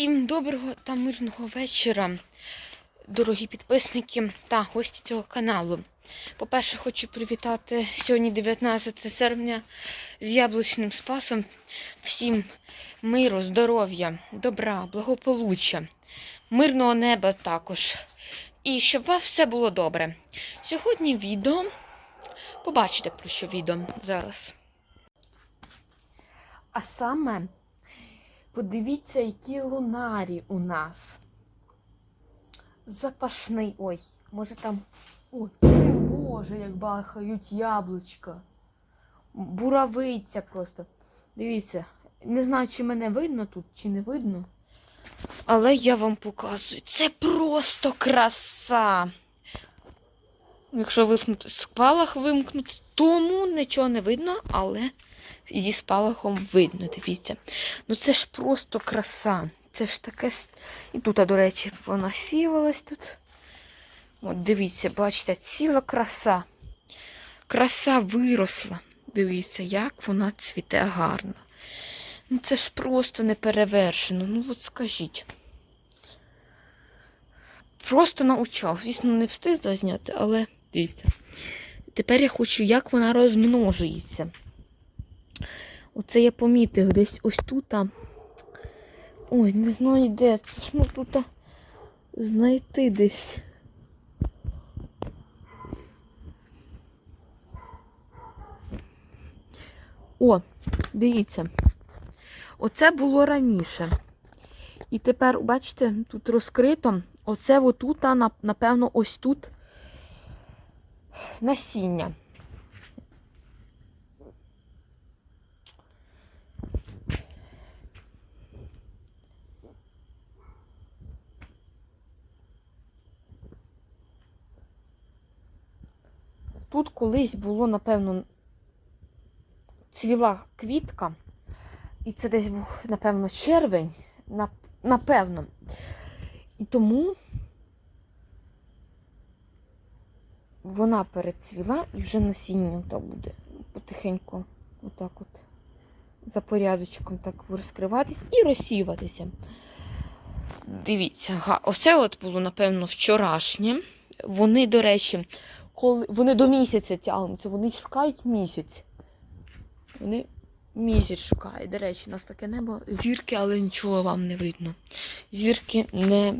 Всім доброго та мирного вечора, дорогі підписники та гості цього каналу. По-перше, хочу привітати сьогодні 19 серпня з яблучним спасом. Всім миру, здоров'я, добра, благополуччя, мирного неба також. І щоб вас все було добре. Сьогодні відео. Побачите про що відео зараз. А саме. Подивіться, які лунарі у нас. Запашний. Ой, може там. Ой, боже, як бахають яблучка. Буравиця просто. Дивіться, не знаю, чи мене видно тут, чи не видно. Але я вам показую. Це просто краса. Якщо вимкнути спалах вимкнути, тому нічого не видно, але зі спалахом видно, дивіться. Ну це ж просто краса. Це ж таке. І тут, до речі, вона сівалась тут. От дивіться, бачите, ціла краса. Краса виросла. Дивіться, як вона цвіте гарно. Ну це ж просто неперевершено. Ну от скажіть. Просто научав. Звісно, не встиг зазняти, але дивіться. Тепер я хочу, як вона розмножується. Оце я помітив десь ось тут. Ой, не знаю де. Це ж ну тут знайти десь. О, дивіться. Оце було раніше. І тепер, бачите, тут розкрито. Оце отут, напевно, ось тут насіння. Тут колись було, напевно, цвіла квітка, і це десь був, напевно, червень, напевно. І тому вона перецвіла і вже насінням так буде потихеньку, отак от, за порядочком так розкриватись і розсіватися. Дивіться, га, оце от було, напевно, вчорашнє. Вони, до речі, коли вони до місяця тягнуться, вони шукають місяць. Вони місяць шукають. До речі, у нас таке небо. Зірки, але нічого вам не видно. Зірки не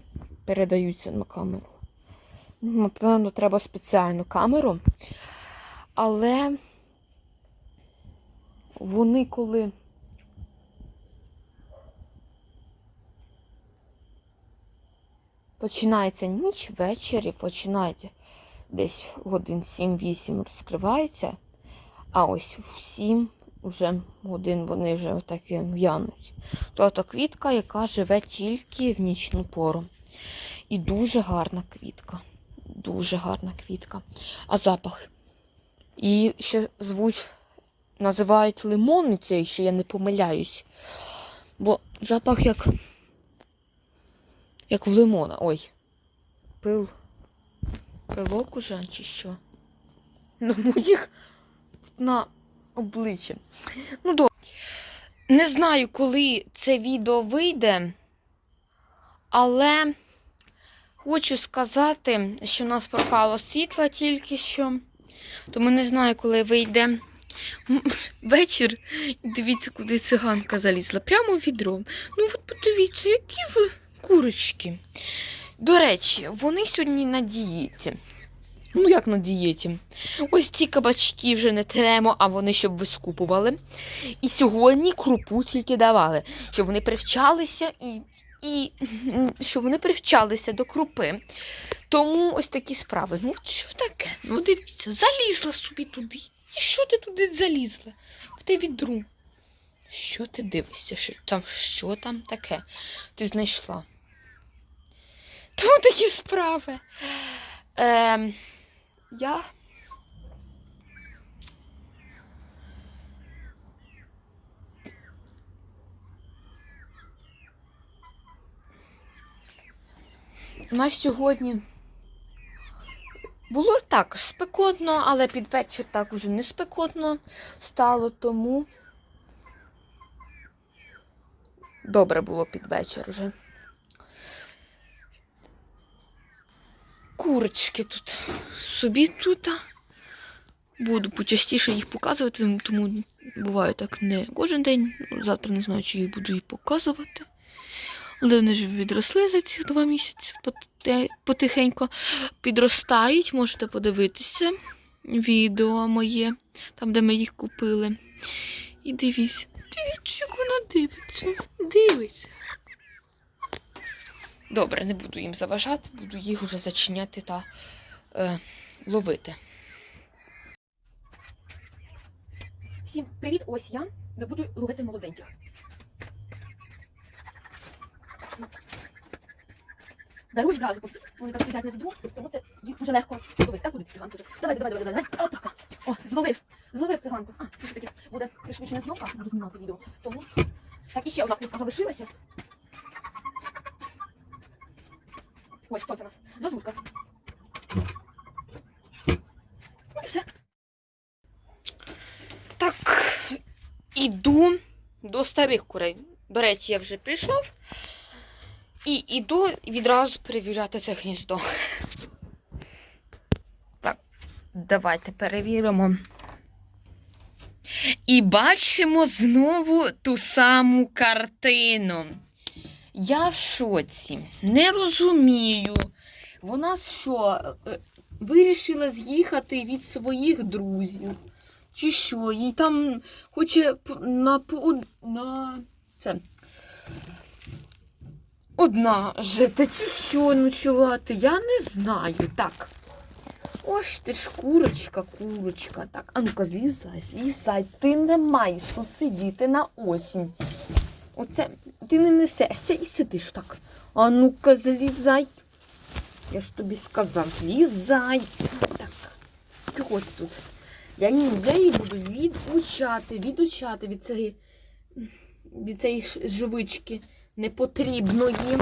передаються на камеру. Ну, Напевно, треба спеціальну камеру. Але вони коли. Починається ніч, ввечері, починається десь годин 7-8 розкриваються, а ось в 7 вже годин вони вже такі в'януть. Тобто квітка, яка живе тільки в нічну пору. І дуже гарна квітка. Дуже гарна квітка. А запах. І ще звуть, називають лимонницею, що я не помиляюсь. Бо запах як, як в лимона. Ой. Пил. Пилок уже чи що? На моїх на обличчі. Ну, добре. Не знаю, коли це відео вийде, але хочу сказати, що у нас пропало світло тільки що. Тому не знаю, коли вийде вечір. Дивіться, куди циганка залізла. Прямо в відро. Ну, от подивіться, які ви курочки. До речі, вони сьогодні на дієті. Ну, як на дієті? Ось ці кабачки вже не тремо, а вони щоб вискупували. І сьогодні крупу тільки давали, щоб вони привчалися і, і щоб вони привчалися до крупи. Тому ось такі справи. Ну, що таке? Ну, дивіться, залізла собі туди. І що ти туди залізла? В те відру. Що ти дивишся? Що там, що там таке? Ти знайшла? Тому такі справи. Ем, я. У нас сьогодні було так спекотно, але під вечір так уже не спекотно стало, тому добре було під вечір вже. Курочки тут. Собі тут. Буду почастіше їх показувати, тому- буває так не кожен день. Завтра не знаю, чи їх буду їх показувати. Але вони ж відросли за ці два місяці потихеньку підростають. Можете подивитися відео моє, там, де ми їх купили. І дивіться, дивіться, як вона дивиться. Дивиться. Добре, не буду їм заважати, буду їх вже зачиняти та е, ловити. Всім привіт, ось я. Не буду ловити молоденьких. Даруй відразу, вони так сидять на відру, тому це їх дуже легко ловити. Так буде циганку. Давай, давай, давай, давай, давай. Отака. О, зловив. Зловив циганку. А, це ж таки буде пришвидшена зйомка, буду знімати відео. Тому так і ще одна куртка залишилася. Хто це у нас? Зазулька. Ну все. Так, іду до старих курей. До речі, я вже прийшов. І іду відразу перевіряти це гніздо. Так, давайте перевіримо. І бачимо знову ту саму картину. Я в шоці. Не розумію. Вона що, е, вирішила з'їхати від своїх друзів? Чи що? Їй там хоче на, на це. Одна жити, чи що ночувати? Я не знаю. Так. Ось ти ж курочка, курочка. Так, а ну-ка, злізай, злізай. Ти не маєш тут сидіти на осінь. Оце ти не несешся і сидиш так. А ну-ка, злізай. Я ж тобі сказав, злізай. Так. Чого ти тут? Я ні, її буду відучати, відучати від цієї, від цієї живички непотрібної.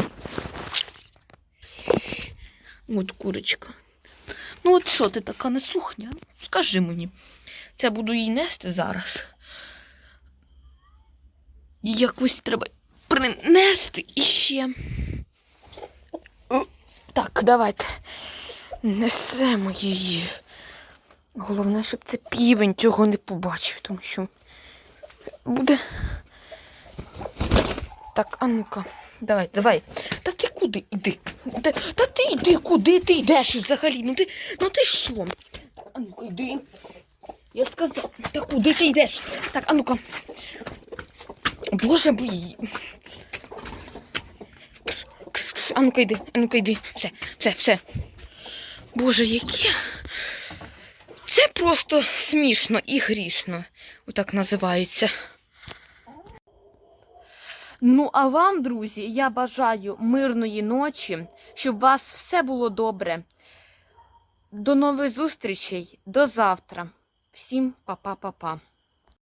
От курочка. Ну от що ти така неслухня? Скажи мені. Це буду їй нести зараз. Якось треба принести іще. Так, давайте. Несемо її. Головне, щоб це півень цього не побачив, тому що буде. Так, а ну-ка, давай, давай. Та ти куди йди? Та, та ти йди, куди ти йдеш взагалі? Ну ти, ну ти що? А ну-ка йди. Я сказав, та куди ти йдеш? Так, а ну-ка. Боже мій. А ну-ка йди, а ну-ка йди. Все, все, все. Боже, які. Це просто смішно і грішно. Отак називається. Ну, а вам, друзі, я бажаю мирної ночі, щоб у вас все було добре. До нових зустрічей, до завтра. Всім па-па-па-па.